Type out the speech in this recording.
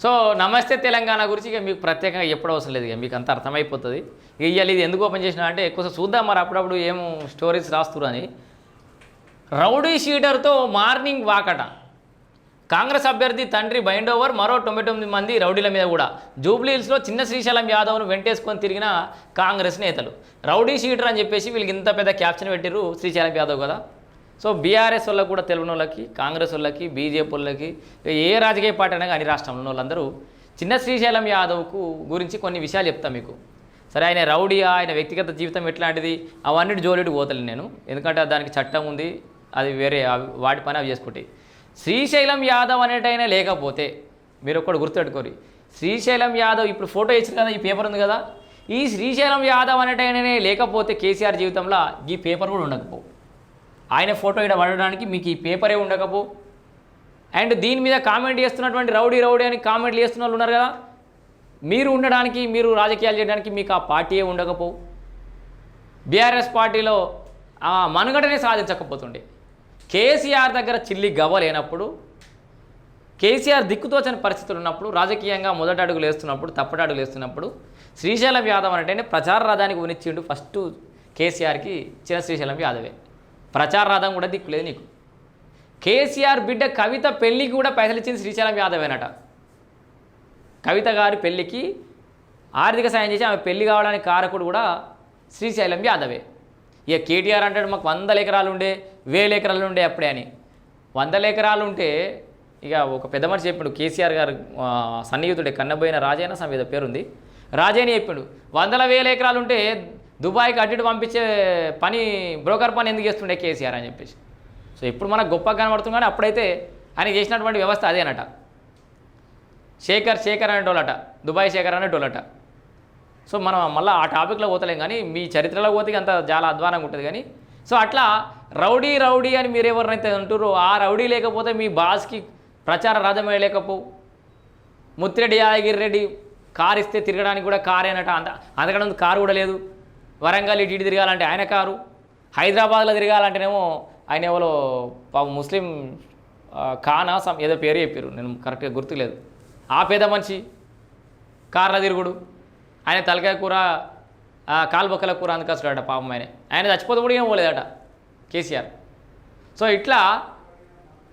So నమస్తే తెలంగాణ గురించి ఇక మీకు ప్రత్యేకంగా ఎప్పుడు అవసరం లేదు ఇక మీకు అంత అర్థమైపోతుంది. ఇక ఇది ఎందుకు ఓపెన్ చేసినా అంటే ఎక్కువ చూద్దాం మరి అప్పుడప్పుడు ఏం స్టోరీస్ రాస్తురు అని. రౌడీ షీటర్తో మార్నింగ్ వాకట. కాంగ్రెస్ అభ్యర్థి తండ్రి బైండ్ ఓవర్ మరో తొంభై తొమ్మిది మంది రౌడీల మీద కూడా. జూబ్లీ హిల్స్లో చిన్న శ్రీశైలం యాదవ్ను వెంటేసుకొని తిరిగిన కాంగ్రెస్ నేతలు. రౌడీ షీటర్ అని చెప్పేసి వీళ్ళకి ఇంత పెద్ద క్యాప్షన్ పెట్టిర్రు శ్రీశైలం యాదవ్ కదా. సో బీఆర్ఎస్ వాళ్ళకి కూడా తెలియని వాళ్ళకి కాంగ్రెస్ వాళ్ళకి బీజేపీ వాళ్ళకి ఏ రాజకీయ పార్టీ అయినా కానీ రాష్ట్రంలో ఉన్న వాళ్ళందరూ చిన్న శ్రీశైలం యాదవ్కు గురించి కొన్ని విషయాలు చెప్తాను మీకు. సరే ఆయన రౌడీయా ఆయన వ్యక్తిగత జీవితం ఎట్లాంటిది అవన్నీ జోలికి పోతలేను నేను. ఎందుకంటే దానికి చట్టం ఉంది అది వేరే వాటి పని అవి చేసుకుంటాయి శ్రీశైలం యాదవ్ అనేటైనా లేకపోతే మీరు ఒక్కడు గుర్తుపెట్టుకోరు శ్రీశైలం యాదవ్ ఇప్పుడు ఫోటో ఇచ్చిన కదా ఈ పేపర్ ఉంది కదా? ఈ శ్రీశైలం యాదవ్ అనేటైనా లేకపోతే కేసీఆర్ జీవితంలో ఈ పేపర్ కూడా ఉండకపోవు ఆయన ఫోటో ఇక్కడ పడడానికి మీకు ఈ పేపరే ఉండకపో. అండ్ దీని మీద కామెంట్ చేస్తున్నటువంటి రౌడీ రౌడీ అని కామెంట్లు చేస్తున్న వాళ్ళు ఉన్నారు కదా. మీరు ఉండడానికి మీరు రాజకీయాలు చేయడానికి మీకు ఆ పార్టీయే ఉండకపోవు బీఆర్ఎస్ పార్టీలో ఆ మనుగడనే సాధించకపోతుండే. కేసీఆర్ దగ్గర చిల్లి గవ్వ లేనప్పుడు కేసీఆర్ దిక్కుతోచని పరిస్థితులు ఉన్నప్పుడు రాజకీయంగా మొదట అడుగులు వేస్తున్నప్పుడు తప్పటి అడుగులు వేస్తున్నప్పుడు శ్రీశైలం యాదవ్ అంటే ప్రచార రథానికి ఉనిచ్చిండు ఫస్ట్ కేసీఆర్కి చిన్న శ్రీశైలం యాదవే. ప్రచార రథం కూడా దిక్కులేదు నీకు. కేసీఆర్ బిడ్డ కవిత పెళ్ళికి కూడా పైసలు ఇచ్చింది శ్రీశైలం యాదవేనట. కవిత గారి పెళ్ళికి ఆర్థిక సాయం చేసి ఆమె పెళ్ళి కావడానికి కారకుడు కూడా శ్రీశైలం యాదవే. ఇక కేటీఆర్ అంటాడు మాకు వందల ఎకరాలు ఉండే వేల ఎకరాలు ఉండే అప్పుడే అని. వందల ఎకరాలు ఉంటే ఇక ఒక పెద్ద మనిషి చెప్పిండు కేసీఆర్ గారు సన్నిహితుడే కన్నబోయిన రాజైన సమేత పేరుంది. రాజైన చెప్పిండు వందల వేల ఎకరాలు ఉంటే దుబాయ్కి అటు ఇటు పంపించే పని బ్రోకర్ పని ఎందుకు చేస్తుండే కేసీఆర్ అని చెప్పేసి. సో ఇప్పుడు మనకు గొప్పగా కనబడుతుంది కానీ అప్పుడైతే ఆయన చేసినటువంటి వ్యవస్థ అదేనట. శేఖర్ శేఖర్ అనేటోళ్ళట దుబాయ్ శేఖర్ అనేటోళ్ళట సో మనం మళ్ళీ ఆ టాపిక్లో పోతలేం కానీ మీ చరిత్రలో పోతే అంత చాలా అధ్వానంగా ఉంటుంది కానీ. సో అట్లా రౌడీ రౌడీ అని మీరు ఎవరినైతే అంటారో ఆ రౌడీ లేకపోతే మీ బాస్కి ప్రచార రాజమే లేకపో. ముత్తిరెడ్డి యాదగిరి రెడ్డి కారు ఇస్తే తిరగడానికి కూడా కారేనట అంత అంతకన్నా కారు కూడా లేదు. వరంగల్ ఇటు ఇటు తిరగాలంటే ఆయన కారు. హైదరాబాద్లో తిరగాలంటేనేమో ఆయన ఎవరో పాపం ముస్లిం ఖానా సమ్ ఏదో పేరు చెప్పారు నేను కరెక్ట్గా గుర్తులేదు. ఆ పేద మనిషి కార్ల తిరుగుడు. ఆయన తలకాయ కూర ఆ, కాలుబొక్కల కూర అందుకొస్తాడట పాపం ఆయన. ఆయన చచ్చిపోతే కూడా ఏం పోలేదట కేసీఆర్. సో ఇట్లా